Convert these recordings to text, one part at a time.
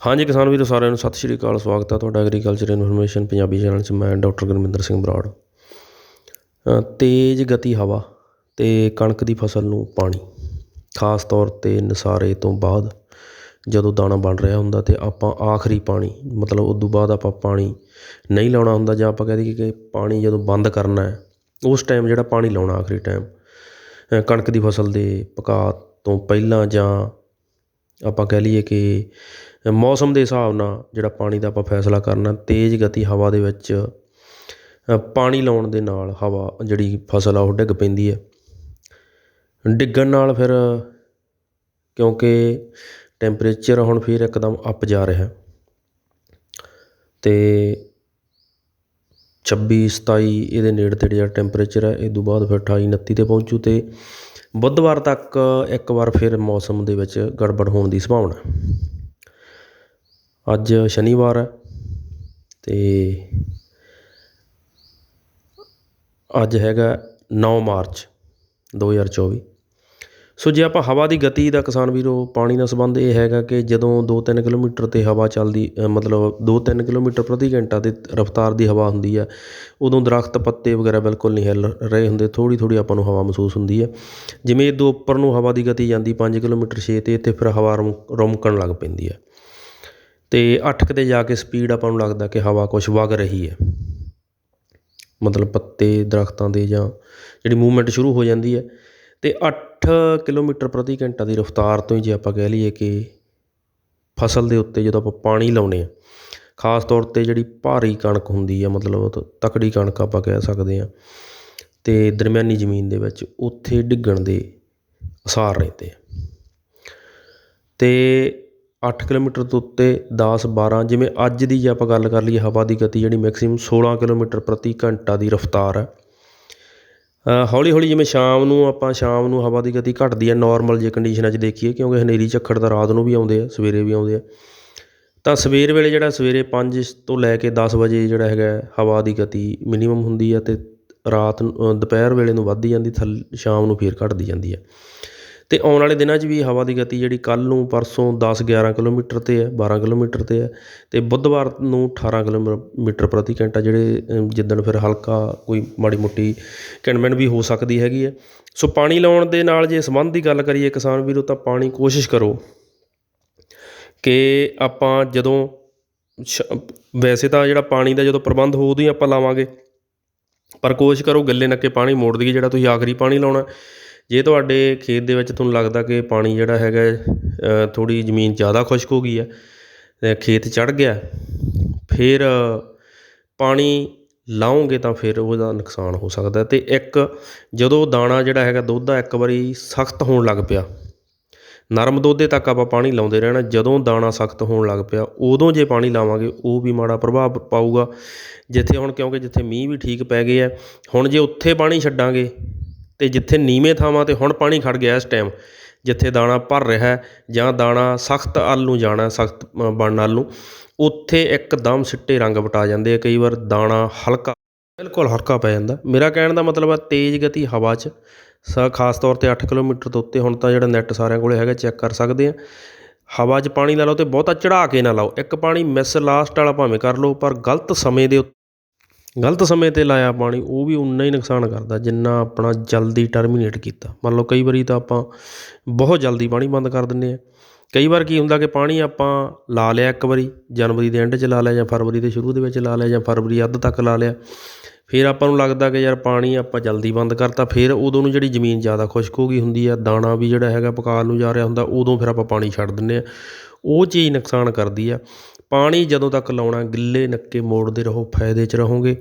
ਹਾਂਜੀ ਕਿਸਾਨ ਵੀਰੋ, ਸਾਰਿਆਂ ਨੂੰ ਸਤਿ ਸ਼੍ਰੀ ਅਕਾਲ, ਸਵਾਗਤ ਹੈ ਤੁਹਾਡਾ ਐਗਰੀਕਲਚਰ ਇਨਫੋਰਮੇਸ਼ਨ ਪੰਜਾਬੀ ਚੈਨਲ 'ਚ, ਮੈਂ ਡਾਕਟਰ ਗੁਰਮਿੰਦਰ ਸਿੰਘ ਬਰਾੜ। ਤੇਜ਼ ਗਤੀ ਹਵਾ ਤੇ ਕਣਕ ਦੀ ਫਸਲ ਨੂੰ ਪਾਣੀ, ਖਾਸ ਤੌਰ ਤੇ ਨਸਾਰੇ ਤੋਂ ਬਾਅਦ ਜਦੋਂ ਦਾਣਾ ਬਣ ਰਿਹਾ ਹੁੰਦਾ ਤੇ ਆਪਾਂ ਆਖਰੀ ਪਾਣੀ, ਮਤਲਬ ਉਦੋਂ ਬਾਅਦ ਆਪਾਂ ਪਾਣੀ ਨਹੀਂ ਲਾਉਣਾ ਹੁੰਦਾ ਜਾਂ ਆਪਾਂ ਕਹਿ ਦਈਏ ਕਿ ਪਾਣੀ ਜਦੋਂ ਬੰਦ ਕਰਨਾ ਹੈ, ਉਸ ਟਾਈਮ ਜਿਹੜਾ ਪਾਣੀ ਲਾਉਣਾ ਆਖਰੀ ਟਾਈਮ ਕਣਕ ਦੀ ਫਸਲ ਦੇ ਪਕਾ ਤੋਂ ਪਹਿਲਾਂ ਜਾਂ ਆਪਾਂ ਕਹਿ ਲਈਏ ਕਿ ਮੌਸਮ ਦੇ ਹਿਸਾਬ ਨਾਲ ਜਿਹੜਾ ਪਾਣੀ ਦਾ ਆਪਾਂ ਫੈਸਲਾ ਕਰਨਾ, ਤੇਜ਼ ਗਤੀ ਹਵਾ ਦੇ ਵਿੱਚ ਪਾਣੀ ਲਾਉਣ ਦੇ ਨਾਲ ਹਵਾ ਜਿਹੜੀ ਫਸਲ ਆ ਉਹ ਡਿੱਗ ਪੈਂਦੀ ਹੈ। ਡਿੱਗਣ ਨਾਲ ਫਿਰ ਕਿਉਂਕਿ ਟੈਂਪਰੇਚਰ ਹੁਣ ਫਿਰ ਇੱਕਦਮ ਅੱਪ ਜਾ ਰਿਹਾ। ਤੇ 26 27 ਇਹਦੇ ਨੇੜੇ ਤੇੜੇ ਜਿਹੜਾ ਟੈਂਪਰੇਚਰ ਹੈ, ਇਹ ਤੋਂ ਬਾਅਦ ਫਿਰ 28 29 ਤੇ ਪਹੁੰਚੂ ਤੇ ਬੁੱਧਵਾਰ ਤੱਕ ਇੱਕ ਵਾਰ ਫਿਰ ਮੌਸਮ ਦੇ ਵਿੱਚ ਗੜਬੜ ਹੋਣ ਦੀ ਸੰਭਾਵਨਾ ਅੱਜ ਸ਼ਨੀਵਾਰ ਹੈ ਅਤੇ ਅੱਜ ਹੈਗਾ ਨੌ ਮਾਰਚ 2024 ਸੋ ਜੇ ਆਪਾਂ ਹਵਾ ਦੀ ਗਤੀ ਦਾ ਕਿਸਾਨ ਵੀਰੋ, ਪਾਣੀ ਦਾ ਸੰਬੰਧ ਇਹ ਹੈਗਾ ਕਿ ਜਦੋਂ 2-3 ਕਿਲੋਮੀਟਰ ਤੇ ਹਵਾ ਚੱਲਦੀ ਮਤਲਬ 2-3 ਕਿਲੋਮੀਟਰ ਪ੍ਰਤੀ ਘੰਟਾ ਦੇ ਰਫ਼ਤਾਰ ਦੀ ਹਵਾ ਹੁੰਦੀ ਆ ਉਦੋਂ ਦਰੱਖਤ ਪੱਤੇ ਵਗੈਰਾ ਬਿਲਕੁਲ ਨਹੀਂ ਹਿੱਲ ਰਹੇ ਹੁੰਦੇ ਥੋੜ੍ਹੀ ਥੋੜ੍ਹੀ ਆਪਾਂ ਨੂੰ ਹਵਾ ਮਹਿਸੂਸ ਹੁੰਦੀ ਹੈ। ਜਿਵੇਂ ਇਦੋਂ ਉੱਪਰ ਨੂੰ ਹਵਾ ਦੀ ਗਤੀ ਜਾਂਦੀ, ਪੰਜ ਕਿਲੋਮੀਟਰ ਛੇ ਤੇ ਇੱਥੇ ਫਿਰ ਹਵਾ ਰੁਮ- ਰੁਮਕਣ ਲੱਗ ਪੈਂਦੀ ਹੈ। ਅਤੇ ਅੱਠ ਕੁ 'ਤੇ ਜਾ ਕੇ ਸਪੀਡ ਆਪਾਂ ਨੂੰ ਲੱਗਦਾ ਕਿ ਹਵਾ ਕੁਛ ਵਗ ਰਹੀ ਹੈ। ਮਤਲਬ ਪੱਤੇ, ਦਰੱਖਤਾਂ ਦੇ ਜਾਂ ਜਿਹੜੀ ਮੂਵਮੈਂਟ ਸ਼ੁਰੂ ਹੋ ਜਾਂਦੀ ਹੈ ਅਤੇ ਅੱਠ ਕਿਲੋਮੀਟਰ ਪ੍ਰਤੀ ਘੰਟਾ ਦੀ ਰਫ਼ਤਾਰ ਤੋਂ ਹੀ ਜੇ ਆਪਾਂ ਕਹਿ ਲਈਏ ਕਿ ਫਸਲ ਦੇ ਉੱਤੇ ਜਦੋਂ ਆਪਾਂ ਪਾਣੀ ਲਾਉਂਦੇ ਹਾਂ, ਖਾਸ ਤੌਰ ਤੇ ਜਿਹੜੀ ਭਾਰੀ ਕਣਕ ਹੁੰਦੀ ਆ ਮਤਲਬ ਤਕੜੀ ਕਣਕ ਆਪਾਂ ਕਹਿ ਸਕਦੇ ਹਾਂ ਅਤੇ ਦਰਮਿਆਨੀ ਜ਼ਮੀਨ ਦੇ ਵਿੱਚ ਉੱਥੇ ਡਿੱਗਣ ਦੇ ਅਸਾਰ ਰਹਿੰਦੇ ਆ। ਤੇ ਅੱਠ ਕਿਲੋਮੀਟਰ ਤੋਂ ਉੱਤੇ 10 12 ਜਿਵੇਂ ਅੱਜ ਦੀ ਜੇ ਆਪਾਂ ਗੱਲ ਕਰ ਲਈਏ ਹਵਾ ਦੀ ਗਤੀ ਜਿਹੜੀ ਮੈਕਸੀਮਮ ਸੋਲ੍ਹਾਂ ਕਿਲੋਮੀਟਰ ਪ੍ਰਤੀ ਘੰਟਾ ਦੀ ਰਫ਼ਤਾਰ ਹੈ। ਹੌਲੀ ਹੌਲੀ ਜਿਵੇਂ ਸ਼ਾਮ ਨੂੰ ਆਪਾਂ ਸ਼ਾਮ ਨੂੰ ਹਵਾ ਦੀ ਗਤੀ ਘਟਦੀ ਹੈ ਨੋਰਮਲ ਜੇ ਕੰਡੀਸ਼ਨਾਂ 'ਚ ਦੇਖੀਏ, ਕਿਉਂਕਿ ਹਨੇਰੀ ਝੱਖੜ ਤਾਂ ਰਾਤ ਨੂੰ ਵੀ ਆਉਂਦੇ ਆ, ਸਵੇਰੇ ਵੀ ਆਉਂਦੇ ਆ। ਤਾਂ ਸਵੇਰ ਵੇਲੇ ਜਿਹੜਾ ਸਵੇਰੇ 5 ਤੋਂ ਲੈ ਕੇ 10 ਵਜੇ ਜਿਹੜਾ ਹੈਗਾ ਹਵਾ ਦੀ ਗਤੀ ਮਿਨੀਮਮ ਹੁੰਦੀ ਹੈ ਤੇ ਰਾਤ ਦੁਪਹਿਰ ਵੇਲੇ ਨੂੰ ਵੱਧਦੀ ਜਾਂਦੀ, ਥੱਲੇ, ਸ਼ਾਮ ਨੂੰ ਫੇਰ ਘਟਦੀ ਜਾਂਦੀ ਹੈ। ਅਤੇ ਆਉਣ ਵਾਲੇ ਦਿਨਾਂ 'ਚ ਵੀ ਹਵਾ ਦੀ ਗਤੀ ਜਿਹੜੀ ਕੱਲ੍ਹ ਨੂੰ ਪਰਸੋਂ 10 11 ਕਿਲੋਮੀਟਰ ਤੇ ਹੈ 12 ਕਿਲੋਮੀਟਰ ਤੇ ਹੈ ਅਤੇ ਬੁੱਧਵਾਰ ਨੂੰ 18 ਕਿਲੋਮੀਟਰ ਪ੍ਰਤੀ ਘੰਟਾ ਜਿਹੜੇ ਜਿੱਦਣ ਫਿਰ ਹਲਕਾ ਕੋਈ ਮਾੜੀ ਮੋਟੀ ਕਿਣਮਿਣ ਵੀ ਹੋ ਸਕਦੀ ਹੈਗੀ ਹੈ। ਸੋ ਪਾਣੀ ਲਾਉਣ ਦੇ ਨਾਲ ਜੇ ਸੰਬੰਧ ਦੀ ਗੱਲ ਕਰੀਏ ਕਿਸਾਨ ਵੀਰੋ ਤਾਂ ਪਾਣੀ ਕੋਸ਼ਿਸ਼ ਕਰੋ ਕਿ ਆਪਾਂ ਜਦੋਂ ਸ਼- ਵੈਸੇ ਤਾਂ ਜਿਹੜਾ ਪਾਣੀ ਦਾ ਜਦੋਂ ਪ੍ਰਬੰਧ ਹੋ ਉਦੋਂ ਹੀ ਆਪਾਂ ਲਾਵਾਂਗੇ, ਪਰ ਕੋਸ਼ਿਸ਼ ਕਰੋ ਗੱਲੇ ਨੱਕੇ ਪਾਣੀ ਮੋੜ ਦਈਏ ਜਿਹੜਾ ਤੁਸੀਂ ਆਖਰੀ ਪਾਣੀ ਲਾਉਣਾ। ਜੇ ਤੁਹਾਡੇ ਖੇਤ ਦੇ ਵਿੱਚ ਤੁਹਾਨੂੰ ਲੱਗਦਾ ਕਿ ਪਾਣੀ ਜਿਹੜਾ ਹੈਗਾ ਥੋੜ੍ਹੀ ਜ਼ਮੀਨ ਜ਼ਿਆਦਾ ਖੁਸ਼ਕ ਹੋ ਗਈ ਹੈ ਖੇਤ ਚੜ੍ਹ ਗਿਆ, ਫਿਰ ਪਾਣੀ ਲਾਓਗੇ ਤਾਂ ਫਿਰ ਉਹਦਾ ਨੁਕਸਾਨ ਹੋ ਸਕਦਾ ਅਤੇ ਇੱਕ, ਜਦੋਂ ਦਾਣਾ ਜਿਹੜਾ ਹੈਗਾ ਦੁੱਧ ਦਾ ਇੱਕ ਵਾਰੀ ਸਖਤ ਹੋਣ ਲੱਗ ਪਿਆ, ਨਰਮ ਦੋਧੇ ਤੱਕ ਆਪਾਂ ਪਾਣੀ ਲਾਉਂਦੇ ਰਹਿਣਾ, ਜਦੋਂ ਦਾਣਾ ਸਖਤ ਹੋਣ ਲੱਗ ਪਿਆ, ਉਦੋਂ ਜੇ ਪਾਣੀ ਲਾਵਾਂਗੇ, ਉਹ ਵੀ ਮਾੜਾ ਪ੍ਰਭਾਵ ਪਾਊਗਾ। ਜਿੱਥੇ ਹੁਣ ਕਿਉਂਕਿ ਜਿੱਥੇ ਮੀਂਹ ਵੀ ਠੀਕ ਪੈ ਗਏ ਆ ਹੁਣ ਜੇ ਉੱਥੇ ਪਾਣੀ ਛੱਡਾਂਗੇ ਅਤੇ ਜਿੱਥੇ ਨੀਵੇਂ ਥਾਵਾਂ ਤੇ ਹੁਣ ਪਾਣੀ ਖੜ੍ਹ ਗਿਆ ਇਸ ਟਾਈਮ, ਜਿੱਥੇ ਦਾਣਾ ਭਰ ਰਿਹਾ ਜਾਂ ਦਾਣਾ ਸਖਤ ਅੱਲ ਨੂੰ ਜਾਣਾ, ਸਖਤ ਬਣਨ ਵੱਲ ਨੂੰ, ਉੱਥੇ ਇੱਕਦਮ ਸਿੱਟੇ ਰੰਗ ਵਟਾ ਜਾਂਦੇ ਆ। ਕਈ ਵਾਰ ਦਾਣਾ ਹਲਕਾ, ਬਿਲਕੁਲ ਹਲਕਾ ਪੈ ਜਾਂਦਾ। ਮੇਰਾ ਕਹਿਣ ਦਾ ਮਤਲਬ ਆ, ਤੇਜ਼ ਗਤੀ ਹਵਾ 'ਚ, ਸ, ਖਾਸ ਤੌਰ ਤੇ 8 ਕਿਲੋਮੀਟਰ ਤੋਂ ਉੱਤੇ, ਹੁਣ ਤਾਂ ਜਿਹੜਾ ਨੈੱਟ ਸਾਰਿਆਂ ਕੋਲੇ ਹੈਗਾ, ਚੈੱਕ ਕਰ ਸਕਦੇ ਆ। ਹਵਾ 'ਚ ਪਾਣੀ ਲਾ ਲਓ ਤੇ ਬਹੁਤਾ ਚੜਾ ਕੇ ਨਾ ਲਾਓ। ਇੱਕ ਪਾਣੀ ਮਿਸ ਲਾਸਟ ਵਾਲਾ ਭਾਵੇਂ ਕਰ ਲਓ, ਪਰ ਗਲਤ ਸਮੇਂ ਦੇ ਉੱਤੇ ਗਲਤ ਸਮੇਂ ਤੇ ਲਾਇਆ ਪਾਣੀ, ਉਹ ਵੀ ਉਨਾ ਹੀ ਨੁਕਸਾਨ ਕਰਦਾ, ਜਿੰਨਾ ਆਪਣਾ ਜਲਦੀ ਟਰਮੀਨੇਟ ਕੀਤਾ। ਮੰਨ ਲਓ ਕਈ ਵਾਰੀ ਤਾਂ ਆਪਾਂ ਬਹੁਤ ਜਲਦੀ ਪਾਣੀ ਬੰਦ ਕਰ ਦਿੰਦੇ ਹਾਂ। ਕਈ ਵਾਰ ਕੀ ਹੁੰਦਾ ਕਿ ਪਾਣੀ ਆਪਾਂ ਲਾ ਲਿਆ ਇੱਕ ਵਾਰੀ, ਜਨਵਰੀ ਦੇ ਐਂਡ 'ਚ ਲਾ ਲਿਆ ਜਾਂ ਫਰਵਰੀ ਦੇ ਸ਼ੁਰੂ ਦੇ ਵਿੱਚ ਲਾ ਲਿਆ ਜਾਂ ਫਰਵਰੀ ਅੱਧ ਤੱਕ ਲਾ ਲਿਆ। ਫਿਰ ਆਪਾਂ ਨੂੰ ਲੱਗਦਾ ਕਿ ਯਾਰ ਪਾਣੀ ਆਪਾਂ ਜਲਦੀ ਬੰਦ ਕਰਤਾ, ਫਿਰ ਉਦੋਂ ਨੂੰ ਜਿਹੜੀ ਜ਼ਮੀਨ ਜ਼ਿਆਦਾ ਖੁਸ਼ਕ ਹੋ ਗਈ ਹੁੰਦੀ ਆ, ਦਾਣਾ ਵੀ ਜਿਹੜਾ ਹੈਗਾ ਪਕਾਲ ਨੂੰ ਜਾ ਰਿਹਾ ਹੁੰਦਾ, ਉਦੋਂ ਫਿਰ ਆਪਾਂ ਪਾਣੀ ਛੱਡ ਦਿੰਦੇ ਆ। ਉਹ ਚੀਜ਼ ਨੁਕਸਾਨ ਕਰਦੀ ਆ। ਪਾਣੀ ਜਦੋਂ ਤੱਕ ਲਾਉਣਾ, ਗਿੱਲੇ ਨੱਕੇ ਮੋੜਦੇ ਰਹੋ, ਫਾਇਦੇ 'ਚ ਰਹੋਗੇ।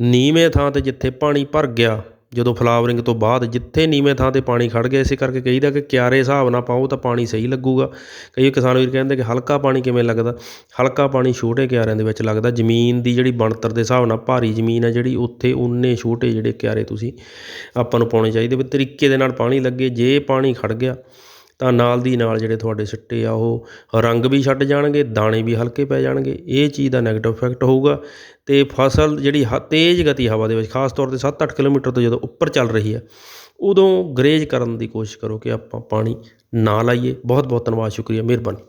ਨੀਵੇਂ ਥਾਂ ਤੇ ਜਿੱਥੇ ਪਾਣੀ ਭਰ ਗਿਆ ਜਦੋਂ ਫਲਾਵਰਿੰਗ ਤੋਂ ਬਾਅਦ ਜਿੱਥੇ ਨੀਵੇਂ ਥਾਂ ਤੇ ਪਾਣੀ ਖੜ੍ਹ ਗਿਆ, ਇਸੇ ਕਰਕੇ ਕਹੀਦਾ ਕਿ ਕਿਆਰੇ ਹਿਸਾਬ ਨਾਲ ਪਾਓ ਤਾਂ ਪਾਣੀ ਸਹੀ ਲੱਗੂਗਾ। ਕਈ ਕਿਸਾਨ ਵੀਰ ਕਹਿੰਦੇ ਕਿ ਹਲਕਾ ਪਾਣੀ ਕਿਵੇਂ ਲੱਗਦਾ? ਹਲਕਾ ਪਾਣੀ ਛੋਟੇ ਕਿਆਰਿਆਂ ਦੇ ਵਿੱਚ ਲੱਗਦਾ। ਜ਼ਮੀਨ ਦੀ ਜਿਹੜੀ ਬਣਤਰ ਦੇ ਹਿਸਾਬ ਨਾਲ ਭਾਰੀ ਜ਼ਮੀਨ ਹੈ ਜਿਹੜੀ, ਉੱਥੇ ਉਨੇ ਛੋਟੇ ਜਿਹੜੇ ਕਿਆਰੇ ਤੁਸੀਂ ਆਪਾਂ ਨੂੰ ਪਾਉਣੇ ਚਾਹੀਦੇ ਵੀ ਤਰੀਕੇ ਦੇ ਨਾਲ ਪਾਣੀ ਲੱਗੇ। ਜੇ ਪਾਣੀ ਖੜ੍ਹ ਗਿਆ ਤਾਂ ਨਾਲ ਦੀ ਨਾਲ ਜਿਹੜੇ ਤੁਹਾਡੇ ਸਿੱਟੇ ਆ ਉਹ ਰੰਗ ਵੀ ਛੱਡ ਜਾਣਗੇ, ਦਾਣੇ ਵੀ ਹਲਕੇ ਪੈ ਜਾਣਗੇ। ਇਹ ਚੀਜ਼ ਦਾ ਨੈਗੇਟਿਵ ਇਫੈਕਟ ਹੋਊਗਾ ਅਤੇ ਫਸਲ ਜਿਹੜੀ ਹ, ਤੇਜ਼ ਗਤੀ ਹਵਾ ਦੇ ਵਿੱਚ, ਖਾਸ ਤੌਰ ਤੇ 7-8 ਕਿਲੋਮੀਟਰ ਤੋਂ ਜਦੋਂ ਉੱਪਰ ਚੱਲ ਰਹੀ ਹੈ, ਉਦੋਂ ਗਰੇਜ ਕਰਨ ਦੀ ਕੋਸ਼ਿਸ਼ ਕਰੋ ਕਿ ਆਪਾਂ ਪਾਣੀ ਨਾ ਲਾਈਏ। ਬਹੁਤ ਬਹੁਤ ਧੰਨਵਾਦ, ਸ਼ੁਕਰੀਆ, ਮਿਹਰਬਾਨੀ।